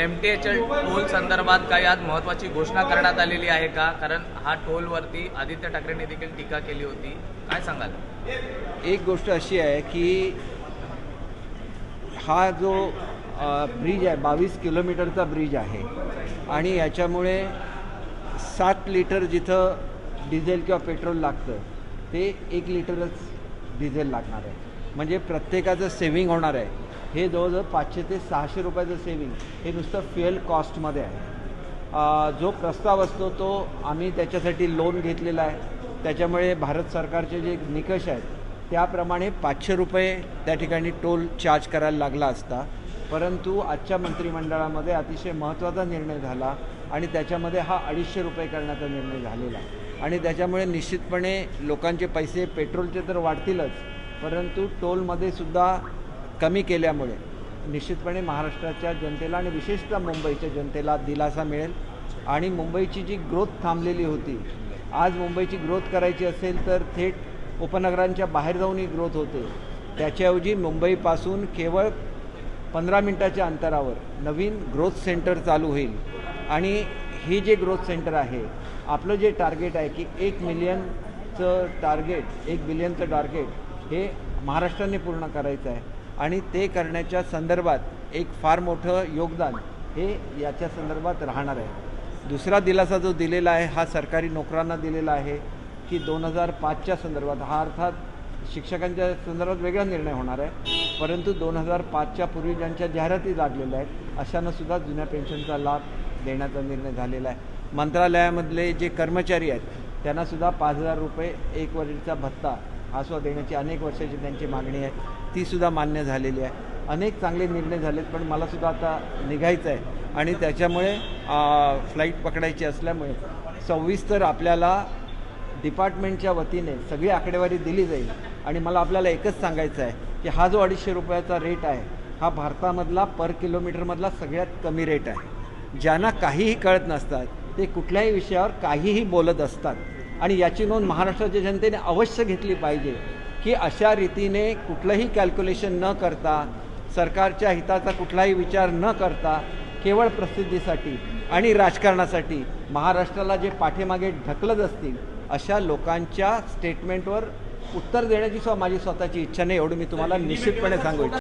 M T H L toll संदर्भात काही आज महत्वाची घोषणा करण्यात आलेली आहे का? कारण हा टोलवरती आदित्य ठाकरेंनी देखील टीका केली होती. काय सांगाल? एक गोष्ट अशी आहे की हा जो ब्रिज आहे बावीस किलोमीटरचा ब्रिज आहे आणि याच्यामुळे सात लिटर जिथं डिझेल किंवा पेट्रोल लागतं ते एक लिटरच डिझेल लागणार आहे. म्हणजे प्रत्येकाचं सेव्हिंग होणार आहे. हे जवळजवळ पाचशे ते सहाशे रुपयाचं सेविंग हे नुसतं फ्युएल कॉस्टमध्ये आहे. जो प्रस्ताव असतो तो आम्ही त्याच्यासाठी लोन घेतलेला आहे. त्याच्यामुळे भारत सरकारचे जे निकष आहेत त्याप्रमाणे पाचशे रुपये त्या ठिकाणी टोल चार्ज करायला लागला असता. परंतु आजच्या मंत्रिमंडळामध्ये अतिशय महत्त्वाचा निर्णय झाला आणि त्याच्यामध्ये हा अडीचशे रुपये करण्याचा निर्णय झालेला आणि त्याच्यामुळे निश्चितपणे लोकांचे पैसे पेट्रोलचे तर वाढतीलच परंतु टोलमध्ये सुद्धा कमी केल्यामुळे निश्चितपणे महाराष्ट्राच्या जनतेला आणि विशेषतः मुंबईच्या जनतेला दिलासा मिळेल. आणि मुंबईची जी ग्रोथ थांबलेली होती आज मुंबईची ग्रोथ करायची असेल तर थेट उपनगरांच्या बाहेर जाऊनही ग्रोथ होते. त्याच्याऐवजी मुंबईपासून केवळ पंधरा मिनटाच्या अंतरावर नवीन ग्रोथ सेंटर चालू होईल. आणि हे जे ग्रोथ सेंटर आहे आपलं जे टार्गेट आहे की एक मिलियनचं टार्गेट एक बिलियनचं टार्गेट हे महाराष्ट्राने पूर्ण करायचं आहे. आणि ते करण्याच्या संदर्भात एक फार मोठं योगदान हे याच्या संदर्भात राहणार आहे. दुसरा दिलासा जो दिलेला आहे हा सरकारी नोकरांना दिलेला आहे की दोन हजार पाचच्या संदर्भात हा अर्थात शिक्षकांच्या संदर्भात वेगळा निर्णय होणार आहे परंतु दोन हजार पाचच्या पूर्वी ज्यांच्या जाहिराती लागलेल्या आहेत अशांना सुद्धा जुन्या पेन्शनचा लाभ देण्याचा निर्णय झालेला आहे. मंत्रालयामधले जे कर्मचारी आहेत त्यांनासुद्धा पाच हजार रुपये एक वर्षाचा भत्ता आस्वाद देण्याची अनेक वर्षाची त्यांची मागणी आहे. तीसुद्धा मान्य झालेली आहे. अनेक चांगले निर्णय झालेत पण मला सुद्धा आता निघायचं आहे. आणि त्याच्यामुळे फ्लाईट पकडायची असल्यामुळे सविस्तर आपल्याला डिपार्टमेंटच्या वतीने सगळी आकडेवारी दिली जाईल. आणि मला आपल्याला एकच सांगायचं आहे की हा जो अडीचशे रुपयाचा रेट आहे हा भारतामधला पर किलोमीटरमधला सगळ्यात कमी रेट आहे. ज्यांना काहीही कळत नसतात ते कुठल्याही विषयावर काहीही बोलत असतात. आणि याची नोंद महाराष्ट्राच्या जनतेने अवश्य घेतली पाहिजे की अशा रीतीने कुठलंही कॅल्क्युलेशन न करता सरकारच्या हिताचा कुठलाही विचार न करता केवळ प्रसिद्धीसाठी आणि राजकारणासाठी महाराष्ट्राला जे पाठीमागे ढकलत असतील अशा लोकांच्या स्टेटमेंटवर उत्तर देण्याची सुद्धा माझी स्वतःची इच्छा नाही एवढं मी तुम्हाला निश्चितपणे सांगू इच्छितो